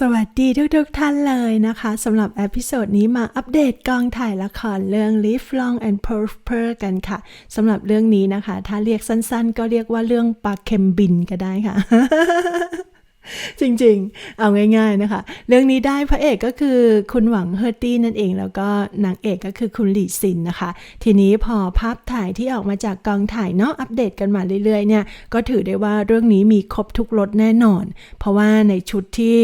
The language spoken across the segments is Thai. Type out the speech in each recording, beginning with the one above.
สวัสดีทุกๆทท่านเลยนะคะสำหรับเอพิโซดนี้มาอัปเดตกองถ่ายละครเรื่อง Live Long and Prosper กันค่ะสำหรับเรื่องนี้นะคะ ถ้าเรียกสั้นๆ ก็เรียกว่าเรื่องปลาเค็มบินก็ได้ค่ะ จริงๆ เอาง่าย ๆนะคะ เรื่องนี้ได้พระเอกก็คือคุณหวังเฮอร์ตี้นั่นเอง แล้วก็นางเอกก็คือคุณหลีซินนะคะ ทีนี้พอภาพถ่ายที่ออกมาจากกองถ่ายเนาะอัปเดตกันมาเรื่อยๆเนี่ยก็ถือได้ว่าเรื่องนี้มีครบทุกรสแน่นอน เพราะว่าในชุดที่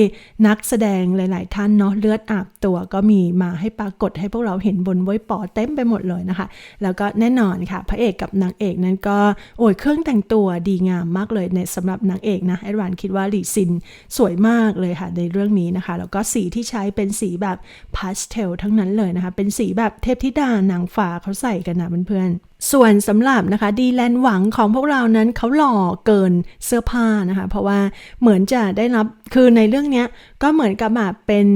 นักแสดงหลาย ๆ ท่านเนาะเลือดอาบตัวก็มีมาให้ปรากฏให้พวกเราเห็นบนไว้ปอเต็มไปหมดเลยนะคะ แล้วก็แน่นอนค่ะ พระเอกกับนางเอกนั้นก็โอ้ยเครื่องแต่งตัวดีงามมากเลยในสำหรับนางเอกนะแอดวานคิดว่าหลีซินสวยมากเลยค่ะ ในเรื่องนี้นะคะ แล้วก็สีที่ใช้เป็นสีแบบพาสเทลทั้งนั้นเลยนะคะ เป็นสีแบบเทพธิดานางฟ้าเขาใส่กันนะเพื่อนๆ ส่วนสำหรับนะคะดีแลนหวังของพวกเรานั้นเขาหล่อเกินเสื้อผ้านะคะ เพราะว่าเหมือนจะได้รับคือในเรื่องนี้ก็เหมือนกับแบบเป็น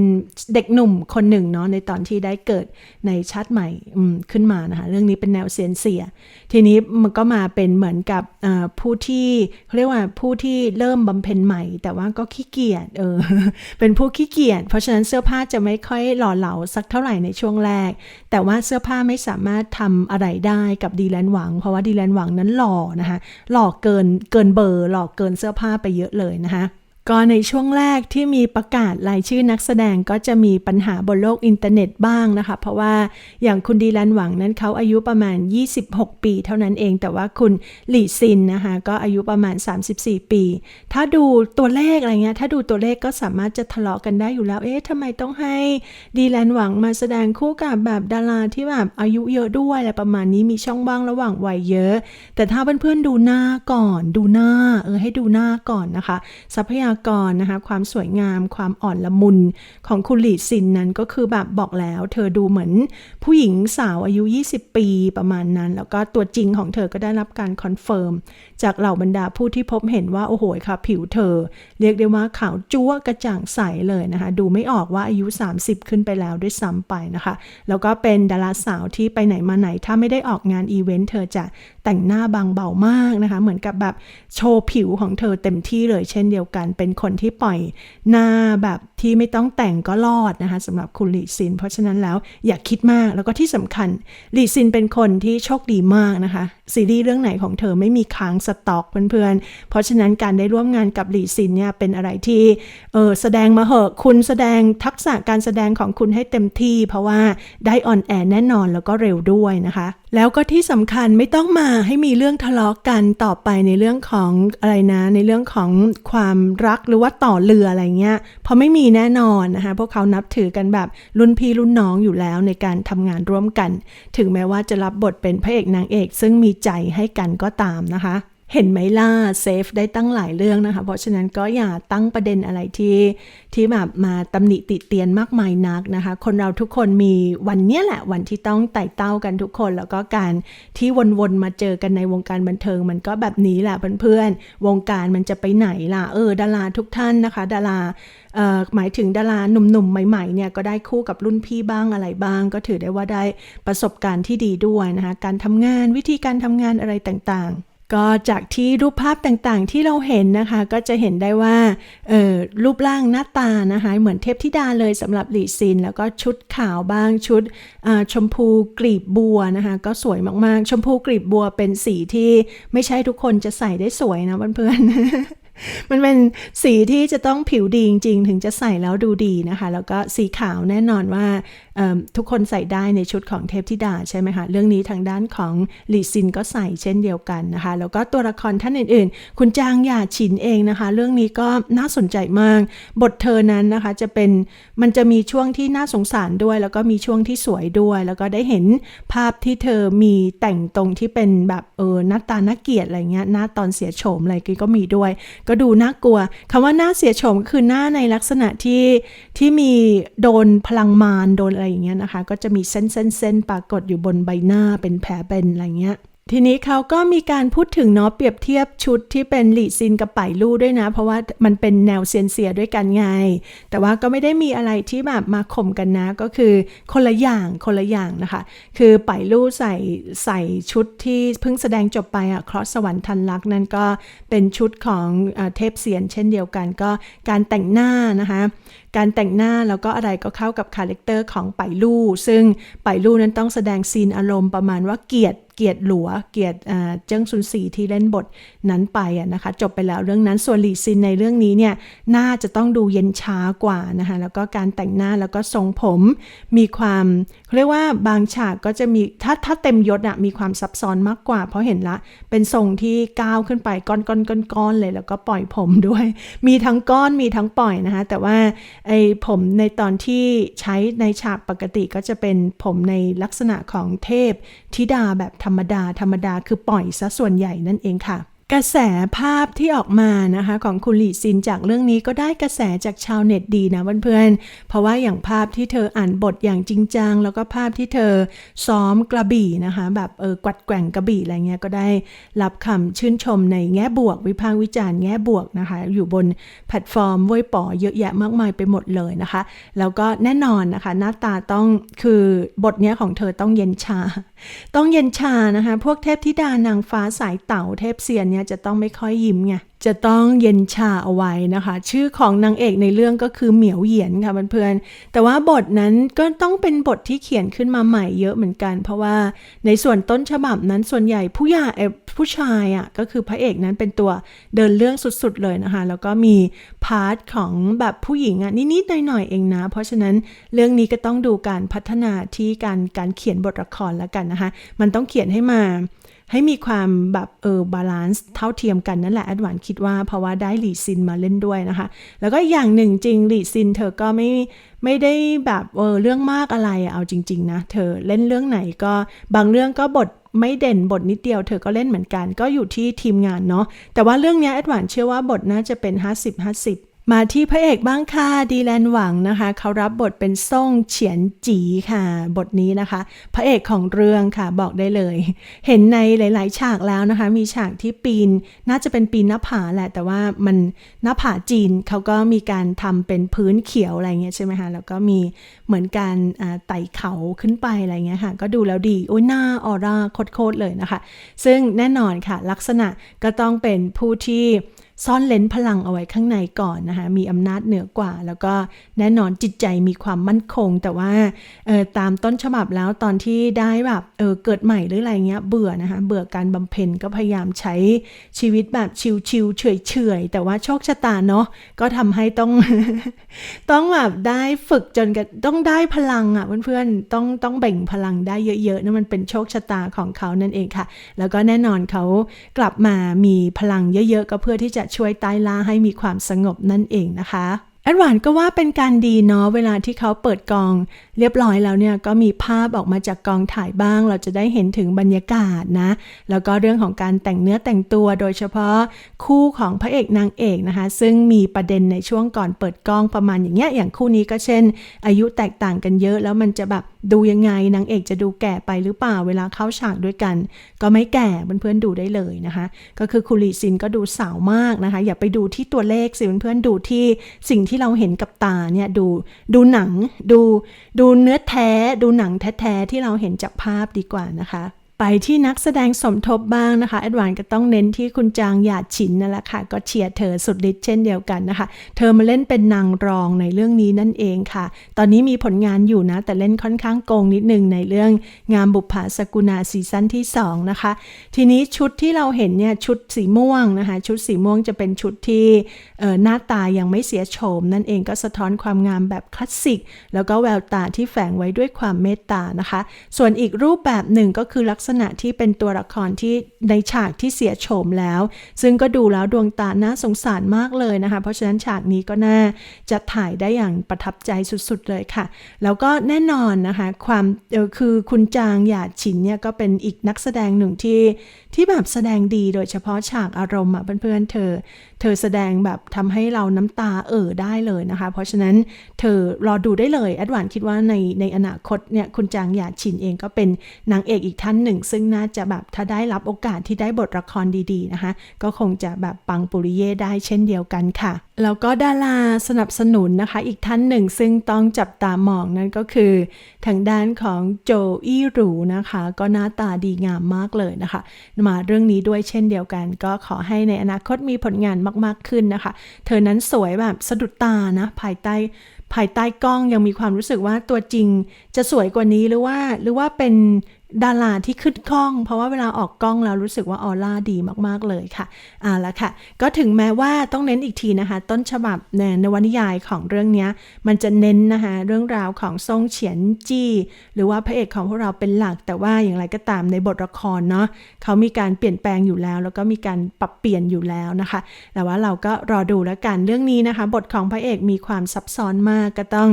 เด็กหนุ่มคนหนึ่งเนาะในตอนที่ได้เกิดในชาติใหม่ขึ้นมานะคะเรื่องนี้เป็นแนวเซียนเสีย ทีนี้มันก็มาเป็นเหมือนกับผู้ที่เรียกว่าผู้ที่เริ่มบำเพ็ญใหม่ แต่ว่าก็ขี้เกียจเออเป็นผู้ขี้เกียจเพราะฉะนั้นเสื้อผ้าจะไม่ค่อยหล่อเหลาสักเท่าไหร่ในช่วงแรก แต่ว่าเสื้อผ้าไม่สามารถทำอะไรได้กับดีแลนหวัง เพราะว่าดีแลนหวังนั้นหล่อนะคะหล่อเกินเกินเบอร์หล่อเกินเสื้อผ้าไปเยอะเลยนะคะ ก็ในช่วงแรกที่มีประกาศรายชื่อนักแสดงก็จะมีปัญหาบนโลกอินเทอร์เน็ตบ้างนะคะ เพราะว่าอย่างคุณดีแลนหวังนั้นเขาอายุประมาณ 26 ปีเท่านั้นเอง แต่ว่าคุณหลี่ซินนะคะก็อายุประมาณ 34 ปี ถ้าดูตัวเลขอะไรเงี้ยถ้าดูตัวเลขก็สามารถจะทะเลาะกันได้อยู่แล้ว เอ๊ะทำไมต้องให้ดีแลนหวังมาแสดงคู่กับแบบดาราที่แบบอายุเยอะด้วยอะไรประมาณนี้มีช่องว่างระหว่างวัยเยอะ แต่ถ้าเพื่อนๆดูหน้าก่อน ดูหน้าเออให้ดูหน้าก่อนนะคะ ทรัพยาากรนะคะความสวยงาม ความอ่อนละมุนของคุณหลีซินนั้นก็คือแบบบอกแล้ว เธอดูเหมือนผู้หญิงสาวอายุ 20 ปีประมาณนั้น แล้วก็ตัวจริงของเธอก็ได้รับการคอนเฟิร์มจากเหล่าบรรดาผู้ที่พบเห็นว่า โอ้โหค่ะผิวเธอ เรียกได้ว่าขาวจั๊วกระจ่างใสเลยนะคะดูไม่ออกว่าอายุ 30 ขึ้นไปแล้วด้วยซ้ำไปนะคะ แล้วก็เป็นดาราสาวที่ไปไหนมาไหนถ้าไม่ได้ออกงานอีเวนต์เธอจะแต่งหน้าบางเบามากนะคะ เหมือนกับแบบโชว์ผิวของเธอเต็มที่เลยเช่นเดียวกันเป็น็นคนที่ปล่อยหน้าแบบที่ไม่ต้องแต่งก็รอดนะคะสำหรับคุณหลีซิน เพราะฉะนั้นแล้วอย่าคิดมากแล้วก็ที่สำคัญหลีซินเป็นคนที่โชคดีมากนะคะ ซีรีส์เรื่องไหนของเธอไม่มีค้างสต็อกเพื่อนๆ เพราะฉะนั้นการได้ร่วมงานกับหลีซินเนี่ยเป็นอะไรที่เออแสดงมาเหอะคุณแสดงทักษะการแสดงของคุณให้เต็มที่ เพราะว่าได้ออนแอร์แน่นอนแล้วก็เร็วด้วยนะคะแล้วก็ที่สำคัญไม่ต้องมาให้มีเรื่องทะเลาะกกันต่อไปในเรื่องของอะไรนะ ในเรื่องของความรักหรือว่าต่อเรืออะไรเงี้ยเพราะไม่มีแน่นอนนะคะพวกเขานับถือกันแบบรุ่นพี่รุ่นน้องอยู่แล้วในการทำงานร่วมกัน ถึงแม้ว่าจะรับบทเป็นพระเอกนางเอก ซึ่งมีใจให้กันก็ตามนะคะ เห็นไหมล่ะเซฟได้ตั้งหลายเรื่องนะคะ เพราะฉะนั้นก็อย่าตั้งประเด็นอะไรที่ที่แบบมาตำหนิติเตียนมากมายนักนะคะ คนเราทุกคนมีวันเนี้ยแหละ วันที่ต้องไต่เต้ากันทุกคน แล้วก็การที่วนๆมาเจอกันในวงการบันเทิง มันก็แบบนี้แหละเพื่อนๆวงการมันจะไปไหนล่ะเออดาราทุกท่านนะคะ ดาราหมายถึงดาราหนุ่มๆใหม่ๆเนี่ยก็ได้คู่กับรุ่นพี่บ้างอะไรบ้าง ก็ถือได้ว่าได้ประสบการณ์ที่ดีด้วยนะคะการทำงานวิธีการทำงานอะไรต่างๆ ก็จากที่รูปภาพต่างๆ ที่เราเห็นนะคะ ก็จะเห็นได้ว่าเออรูปร่างหน้าตานะคะ เหมือนเทพธิดาเลยสำหรับหลีซิน แล้วก็ชุดขาวบ้างชุดชมพูกลีบบัวนะคะ ก็สวยมากๆ ชมพูกลีบบัวเป็นสีที่ไม่ใช่ทุกคนจะใส่ได้สวยนะเพื่อนๆมันเป็นสีที่จะต้องผิวดีจริงๆ ถึงจะใส่แล้วดูดีนะคะ แล้วก็สีขาวแน่นอนว่า ทุกคนใส่ได้ในชุดของเทพธิดาใช่ไหมคะ เรื่องนี้ทางด้านของหลีซินก็ใส่เช่นเดียวกันนะคะ แล้วก็ตัวละครท่านอื่นๆ คุณจางหยาฉินเองนะคะ เรื่องนี้ก็น่าสนใจมาก บทเธอนั้นนะคะจะเป็นมันจะมีช่วงที่น่าสงสารด้วย แล้วก็มีช่วงที่สวยด้วย แล้วก็ได้เห็นภาพที่เธอมีแต่งตรงที่เป็นแบบเออหน้าตาน่าเกลียดอะไรเงี้ยหน้าตอนเสียโฉมอะไรก็มีด้วย ก็ดูน่ากลัวคำว่าหน้าเสียโฉมคือหน้าในลักษณะที่ที่มีโดนพลังมารโดนอะไรอย่างเงี้ยนะคะ ก็จะมีเส้นเส้นเส้นปรากฏอยู่บนใบหน้าเป็นแผลเป็นอะไรเงี้ยทีนี้เขาก็มีการพูดถึงเนาะเปรียบเทียบชุดที่เป็นหลีซินกับไป่ลู่ด้วยนะ เพราะว่ามันเป็นแนวเซียนเซียด้วยกันไง แต่ว่าก็ไม่ได้มีอะไรที่แบบมาข่มกันนะ ก็คือคนละอย่างคนละอย่างนะคะ คือไป่ลู่ใส่ใส่ชุดที่เพิ่งแสดงจบไปอะครอสสวรรค์ทันลักนั่นก็เป็นชุดของเทพเซียนเช่นเดียวกันก็การแต่งหน้านะคะ การแต่งหน้าแล้วก็อะไรก็เข้ากับคาแรคเตอร์ของไปลู่ซึ่งไปลู่นั้นต้องแสดงซีนอารมณ์ประมาณว่าเกลียด เกียรติหลัวเกียรติเจิ้งซุนสีที่เล่นบทนั้นไปะนะคะ จบไปแล้วเรื่องนั้นส่วนหลีซินในเรื่องนี้เนี่ยน่าจะต้องดูเย็นช้ากว่านะคะแล้วก็การแต่งหน้าแล้วก็ทรงผมมีความเขาเรียกว่าบางฉากก็จะมีถ้าถ้าเต็มยศอะมีความซับซ้อนมากกว่า เพราะเห็นละเป็นทรงที่ก้าวขึ้นไปก้อนก้อนก้อนก้อนเลย แล้วก็ปล่อยผมด้วย มีทั้งก้อนมีทั้งปล่อยนะคะแต่ว่าไอ้ผมในตอนที่ใช้ในฉากปกติก็จะเป็นผมในลักษณะของเทพธิดาแบบธธรรมดาธรรมดาคือปล่อยซะส่วนใหญ่นั่นเองค่ะ กระแสภาพที่ออกมานะคะของคุณหลี่ซินจากเรื่องนี้ก็ได้กระแสจากชาวเน็ตดีนะเพื่อนๆ เพราะว่าอย่างภาพที่เธออ่านบทอย่างจริงจัง แล้วก็ภาพที่เธอซ้อมกระบี่นะคะแบบเออกวัดแกว่งกระบี่อะไรเงี้ยก็ได้รับคำชื่นชมในแง่บวก วิพากษ์วิจารณ์แง่บวกนะคะ อยู่บนแพลตฟอร์มเว้ยป๋อเยอะแยะมากมายไปหมดเลยนะคะ แล้วก็แน่นอนนะคะ หน้าตาต้องคือบทเนี้ยของเธอต้องเย็นชา ต้องเย็นชานะคะพวกเทพธิดานางฟ้าสายเต่าเทพเซียนเนี่ยจะต้องไม่ค่อยยิ้มไง จะต้องเย็นชาเอาไว้นะคะ ชื่อของนางเอกในเรื่องก็คือเหมียวเหยียนค่ะเพื่อนๆ แต่ว่าบทนั้นก็ต้องเป็นบทที่เขียนขึ้นมาใหม่เยอะเหมือนกัน เพราะว่าในส่วนต้นฉบับนั้นส่วนใหญ่ผู้ใหญ่เอ่อผู้ชายอะก็คือพระเอกนั้นเป็นตัวเดินเรื่องสุดๆเลยนะคะ แล้วก็มีพาร์ทของแบบผู้หญิงอะนิดๆหน่อยๆเองนะ เพราะฉะนั้นเรื่องนี้ก็ต้องดูการพัฒนาที่การการเขียนบทละครแล้วกันนะคะ มันต้องเขียนให้มา ให้มีความแบบเออบาลานซ์เท่าเทียมกันนั่นแหละแอดวานคิดว่าเพราะว่าได้หลีซินมาเล่นด้วยนะคะ แล้วก็อย่างหนึ่งจริงหลีซินเธอก็ไม่ไม่ได้แบบเออเรื่องมากอะไรเอาจริง ๆ นะ เธอเล่นเรื่องไหนก็บางเรื่องก็บทไม่เด่นบทนิดเดียวเธอก็เล่นเหมือนกัน ก็อยู่ที่ทีมงานเนาะแต่ว่าเรื่องนี้แอดวานเชื่อว่าบทน่าจะเป็น 50-50 มาที่พระเอกบ้างค่ะดีแลนหวังนะคะเขารับบทเป็นซ่งเฉียนจีค่ะ บทนี้นะคะ พระเอกของเรื่องค่ะบอกได้เลย เห็นในหลาย ๆ ฉากแล้วนะคะ มีฉากที่ปีนน่าจะเป็นปีนหน้าผาแหละ แต่ว่ามันหน้าผาจีนเขาก็มีการทำเป็นพื้นเขียวอะไรเงี้ยใช่ไหมคะแล้วก็มีเหมือนการไต่เขาขึ้นไปอะไรเงี้ยค่ะ ก็ดูแล้วดีโอ้ยหน้าออร่าโคตรๆเลยนะคะ ซึ่งแน่นอนค่ะ ลักษณะก็ต้องเป็นผู้ที่ ซ่อนเลนพลังเอาไว้ข้างในก่อนนะคะ มีอำนาจเหนือกว่า แล้วก็แน่นอนจิตใจมีความมั่นคง แต่ว่าเออตามต้นฉบับแล้วตอนที่ได้แบบเออเกิดใหม่หรืออะไรเงี้ยเบื่อนะคะ เบื่อการบำเพ็ญก็พยายามใช้ชีวิตแบบชิวๆเฉยๆแต่ว่าโชคชะตาเนาะก็ทำให้ต้อง ต้องแบบได้ฝึกจนกันต้องได้พลังอะ่ะเพื่อนๆต้องต้องแบ่งพลังได้เยอะๆนั่นมันเป็นโชคชะตาของเขานั่นเองค่ะ แล้วก็แน่นอนเขากลับมามีพลังเยอะๆก็เพื่อที่จะช่วยไต้ล่าให้มีความสงบนั่นเองนะคะ แอดวานก็ว่าเป็นการดีเนาะเวลาที่เขาเปิดกอง เรียบร้อยแล้วเนี่ยก็มีภาพออกมาจากกองถ่ายบ้าง เราจะได้เห็นถึงบรรยากาศนะ แล้วก็เรื่องของการแต่งเนื้อแต่งตัวโดยเฉพาะคู่ของพระเอกนางเอกนะคะ ซึ่งมีประเด็นในช่วงก่อนเปิดกองประมาณอย่างเงี้ยอย่างคู่นี้ก็เช่น อายุแตกต่างกันเยอะแล้วมันจะแบบดูยังไงนางเอกจะดูแก่ไปหรือเปล่าเวลาเข้าฉากด้วยกัน ก็ไม่แก่เพื่อนๆดูได้เลยนะคะ ก็คือคุริซินก็ดูสาวมากนะคะ อย่าไปดูที่ตัวเลขสิเพื่อนๆดูที่สิ่งที่เราเห็นกับตาเนี่ยดูดูหนังดูดูเนื้อแท้ ดูหนังแท้ๆที่เราเห็นจากภาพดีกว่านะคะ ไปที่นักแสดงสมทบบ้างนะคะแอดวานก็ต้องเน้นที่คุณจางหยาดฉินนั่นแหละค่ะ ก็เชียร์เธอสุดฤทธิ์เช่นเดียวกันนะคะ เธอมาเล่นเป็นนางรองในเรื่องนี้นั่นเองค่ะ ตอนนี้มีผลงานอยู่นะ แต่เล่นค่อนข้างโกงนิดนึงในเรื่องงามบุปผาสกุณาซีซั่นที่ 2 นะคะ ทีนี้ชุดที่เราเห็นเนี่ยชุดสีม่วงนะคะ ชุดสีม่วงจะเป็นชุดที่เออหน้าตายังไม่เสียโฉม นั่นเองก็สะท้อนความงามแบบคลาสสิกแล้วก็แววตาที่แฝงไว้ด้วยความเมตตานะคะ ส่วนอีกรูปแบบหนึ่งก็คือลักษณะที่เป็นตัวละครที่ในฉากที่เสียโฉมแล้ว ซึ่งก็ดูแล้วดวงตาน่าสงสารมากเลยนะคะ เพราะฉะนั้นฉากนี้ก็น่าจะถ่ายได้อย่างประทับใจสุดๆเลยค่ะ แล้วก็แน่นอนนะคะความออคือคุณจางหยาดฉินเนี่ยก็เป็นอีกนักแสดงหนึ่งที่ที่แบบแสดงดีโดยเฉพาะฉากอารมณ์อะเพื่อนๆเธอ เธอแสดงแบบทำให้เราน้ำตาเอ่อได้เลยนะคะ เพราะฉะนั้นเธอรอดูได้เลยแอดวานคิดว่าในในอนาคตเนี่ยคุณจางหยาดฉินเองก็เป็นนางเอกอีกท่านหนึ่งซึ่งน่าจะแบบถ้าได้รับโอกาสที่ได้บทละครดีๆนะคะ ก็คงจะแบบปังปุริเย่ได้เช่นเดียวกันค่ะ แล้วก็ดาราสนับสนุนนะคะ อีกท่านหนึ่งซึ่งต้องจับตามองนั่นก็คือ ทางด้านของโจอี้หรูนะคะ ก็หน้าตาดีงามมากเลยนะคะ มาเรื่องนี้ด้วยเช่นเดียวกัน ก็ขอให้ในอนาคตมีผลงานมากๆขึ้นนะคะ เธอนั้นสวยแบบสะดุดตานะภายใต้ภายใต้กล้องยังมีความรู้สึกว่าตัวจริงจะสวยกว่านี้หรือว่าหรือว่าเป็น ดาราที่ขึ้นกล้อง เพราะว่าเวลาออกกล้องแล้วรู้สึกว่าออร่าดีมากๆเลยค่ะเอาละค่ะ ก็ถึงแม้ว่าต้องเน้นอีกทีนะคะ ต้นฉบับในนวนิยายของเรื่องนี้มันจะเน้นนะคะ เรื่องราวของซงเฉียนจี้ หรือว่าพระเอกของพวกเราเป็นหลัก แต่ว่าอย่างไรก็ตามในบทละครเนาะเขามีการเปลี่ยนแปลงอยู่แล้ว แล้วก็มีการปรับเปลี่ยนอยู่แล้วนะคะ แต่ว่าเราก็รอดูแล้วกันเรื่องนี้นะคะ บทของพระเอกมีความซับซ้อนมากก็ต้อง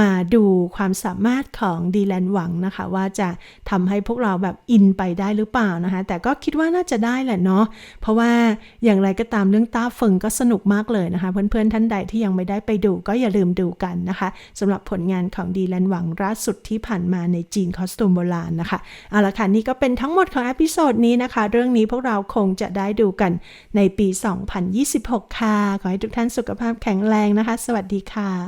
มาดูความสามารถของดีแลนหวังนะคะ ว่าจะทำให้พวกเราแบบอินไปได้หรือเปล่านะคะ แต่ก็คิดว่าน่าจะได้แหละเนาะเพราะว่าอย่างไรก็ตามเรื่องต้าเฟิงก็สนุกมากเลยนะคะ เพื่อนๆท่านใดที่ยังไม่ได้ไปดูก็อย่าลืมดูกันนะคะสำหรับผลงานของดีแลนหวังล่าสุดที่ผ่านมาในจีนคอสตูมโบราณนะคะเอาละค่ะนี่ก็เป็นทั้งหมดของอพิโซดนี้นะคะ เรื่องนี้พวกเราคงจะได้ดูกันในปี 2026 ค่ะ ขอให้ทุกท่านสุขภาพแข็งแรงนะคะ สวัสดีค่ะ